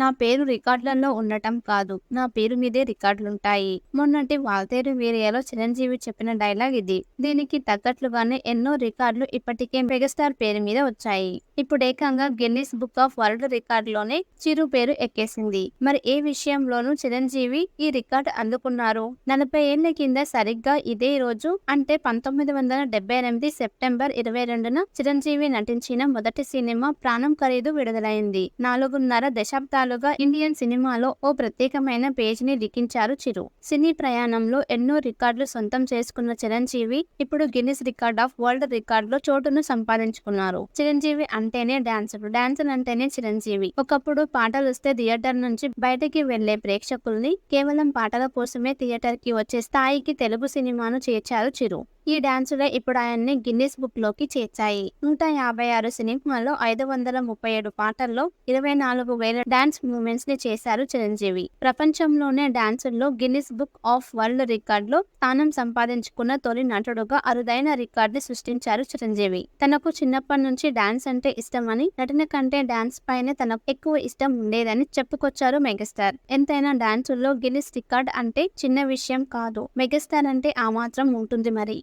నా పేరు రికార్డులలో ఉండటం కాదు. నా పేరు మీదే రికార్డులుంటాయి. మొన్నటి వాల్తేరు వీరియాలో చిరంజీవి చెప్పిన డైలాగ్ ఇది. దీనికి తగ్గట్లుగానే ఎన్నో రికార్డులు ఇప్పటికే మెగాస్టార్ పేరు మీద వచ్చాయి. ఇప్పుడు ఏకంగా గిన్నిస్ బుక్ ఆఫ్ వరల్డ్ రికార్డులోనే చిరు పేరు ఎక్కేసింది. మరి ఏ విషయంలోనూ చిరంజీవి ఈ రికార్డు అందుకున్నారు? నలభై ఏళ్ళ కింద సరిగ్గా ఇదే రోజు అంటే పంతొమ్మిది వందల డెబ్బై ఎనిమిది సెప్టెంబర్ ఇరవై రెండున చిరంజీవి నటించిన మొదటి సినిమా ప్రాణం ఖరీదు విడుదలైంది. నాలుగున్నర దశాబ్దాలు దశాబ్దాలుగా ఇండియన్ సినిమాలో ఓ ప్రత్యేకమైన పేజ్ని లిఖించారు చిరు. సినీ ప్రయాణంలో ఎన్నో రికార్డులు సొంతం చేసుకున్న చిరంజీవి ఇప్పుడు గిన్నిస్ రికార్డ్ ఆఫ్ వరల్డ్ రికార్డులో చోటును సంపాదించుకున్నారు. చిరంజీవి అంటేనే డాన్సర్ డాన్సర్ అంటేనే చిరంజీవి. ఒకప్పుడు పాటలు వస్తే థియేటర్ నుంచి బయటకి వెళ్ళే ప్రేక్షకుల్ని కేవలం పాటల కోసమే థియేటర్కి వచ్చే స్థాయికి తెలుగు సినిమాను చేర్చారు చిరు. ఈ డాన్సులే ఇప్పుడు ఆయన్ని గిన్నిస్ బుక్లోకి చేర్చాయి. నూట యాభై ఆరు సినిమాల్లో ఐదు వందల ముప్పై ఏడు పాటల్లో ఇరవై నాలుగు వేల డాన్స్ మూమెంట్స్ని చేశారు చిరంజీవి. ప్రపంచంలోనే డాన్సుల్లో గిన్నిస్ బుక్ ఆఫ్ వరల్డ్ రికార్డులో స్థానం సంపాదించుకున్న తొలి నటుడుగా అరుదైన రికార్డుని సృష్టించారు చిరంజీవి. తనకు చిన్నప్పటి నుంచి డాన్స్ అంటే ఇష్టమని నటన కంటే డాన్స్ పైనే తనకు ఎక్కువ ఇష్టం ఉండేదని చెప్పుకొచ్చారు మెగాస్టార్. ఎంతైనా డాన్సుల్లో గిన్నిస్ రికార్డ్ అంటే చిన్న విషయం కాదు. మెగాస్టార్ అంటే ఆ మాత్రం ఉంటుంది మరి.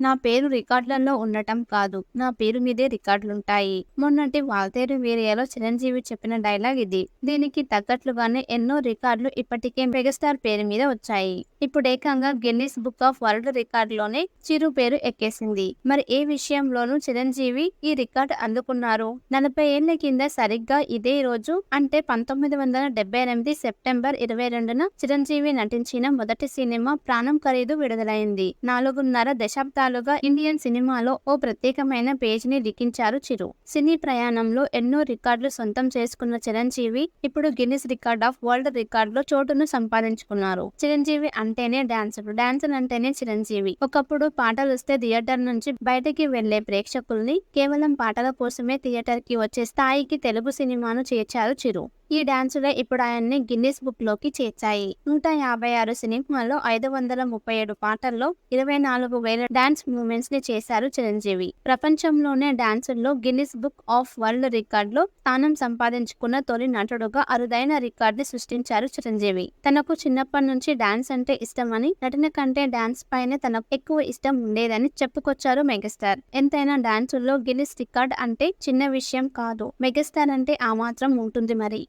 నా పేరు రికార్డులలో ఉండటం కాదు. నా పేరు మీదే రికార్డులుంటాయి. మొన్నటి వాల్తేరు వీరియాలో చిరంజీవి చెప్పిన డైలాగ్ ఇది. దీనికి తగ్గట్లుగానే ఎన్నో రికార్డులు ఇప్పటికే మెగాస్టార్ పేరు మీద వచ్చాయి. ఇప్పుడు ఏకంగా గిన్నీస్ బుక్ ఆఫ్ వరల్డ్ రికార్డులోనే చిరు పేరు ఎక్కేసింది. మరి ఏ విషయంలోనూ చిరంజీవి ఈ రికార్డు అందుకున్నారు? నలభై ఏళ్ళ కింద సరిగ్గా ఇదే రోజు అంటే పంతొమ్మిది వందల డెబ్బై ఎనిమిది సెప్టెంబర్ ఇరవై రెండున చిరంజీవి నటించిన మొదటి సినిమా ప్రాణం ఖరీదు విడుదలైంది. నాలుగున్నర దశాబ్దాలుగా ఇండియన్ సినిమాలో ఓ ప్రత్యేకమైన పేజ్ని లిఖించారు చిరు. సినీ ప్రయాణంలో ఎన్నో రికార్డులు సొంతం చేసుకున్న చిరంజీవి ఇప్పుడు గిన్నిస్ రికార్డ్ ఆఫ్ వరల్డ్ రికార్డులో చోటును సంపాదించుకున్నారు. చిరంజీవి అంటేనే డాన్సర్ డాన్సర్ అంటేనే చిరంజీవి. ఒకప్పుడు పాటలు వస్తే థియేటర్ నుంచి బయటకి వెళ్ళే ప్రేక్షకుల్ని కేవలం పాటల కోసమే థియేటర్కి వచ్చే స్థాయికి తెలుగు సినిమాను చేర్చారు చిరు. ఈ డాన్సులే ఇప్పుడు ఆయన్ని గిన్నిస్ బుక్లోకి చేర్చాయి. నూట యాభై ఆరు సినిమాల్లో ఐదు వందల ముప్పై ఏడు పాటల్లో ఇరవై నాలుగు వేల డాన్స్ మూమెంట్స్ని చేశారు చిరంజీవి. ప్రపంచంలోనే డాన్సుల్లో గిన్నిస్ బుక్ ఆఫ్ వరల్డ్ రికార్డులో స్థానం సంపాదించుకున్న తొలి నటుడుగా అరుదైన రికార్డుని సృష్టించారు చిరంజీవి. తనకు చిన్నప్పటి నుంచి డాన్స్ అంటే ఇష్టమని నటన కంటే డాన్స్ పైనే తనకు ఎక్కువ ఇష్టం ఉండేదని చెప్పుకొచ్చారు మెగాస్టార్. ఎంతైనా డాన్సుల్లో గిన్నిస్ రికార్డ్ అంటే చిన్న విషయం కాదు. మెగాస్టార్ అంటే ఆ మాత్రం ఉంటుంది మరి.